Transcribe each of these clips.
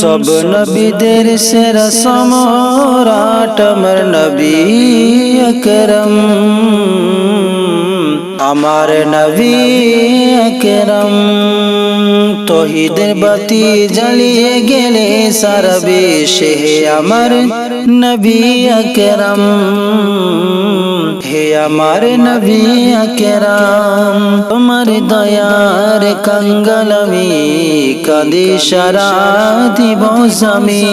সব নবীদের সেরা সমরাট আমার নবী আকরম। আমার নবী আকরম। তহিদের বাতি জ্বালিয়ে গেলে সারা বিশ্বে আমার নবী আকরম। আমার নবী আকরাম, তোমার দয়ার কঙ্গল আমি কাঁদি সারা দিবস আমি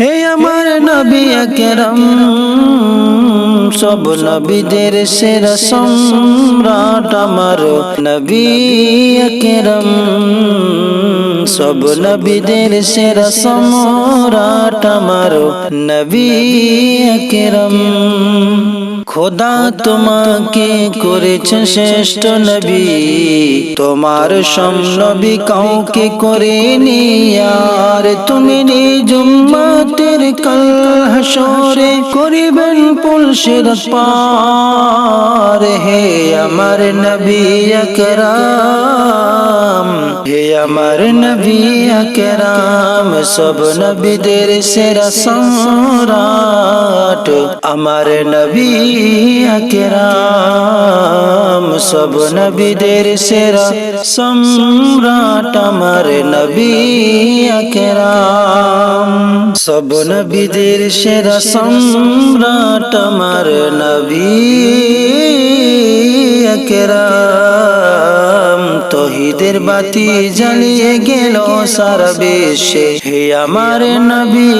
হে আমার নবী আকরাম, সব নবীদের সেরা সম্রাট আমার নবী আকরাম। সব নবীদের সেরা সম্রাট আমার নবী আকরাম। খোদা তোমাকে করেছে শ্রেষ্ঠ নবী। তোমার সম্নবী কাউকে করেনি। আর তুমি নিজ উম্মতের কাল হাসরে করিবেন পুলসের পার। হে আমার নবী আকরাম, হে আমার নবী আকরাম, সব নবীদের সেরা সম্রাট। আমার নবী আকরাম সব নবীদের সেরা সম্রাট আমার নবী আকরাম সব নবীদের সেরা সম্রাট আমার নবী আকরাম তহিদের বাতি জ্বালিয়ে গেল সারা বিশ্বে। হে আমার নবী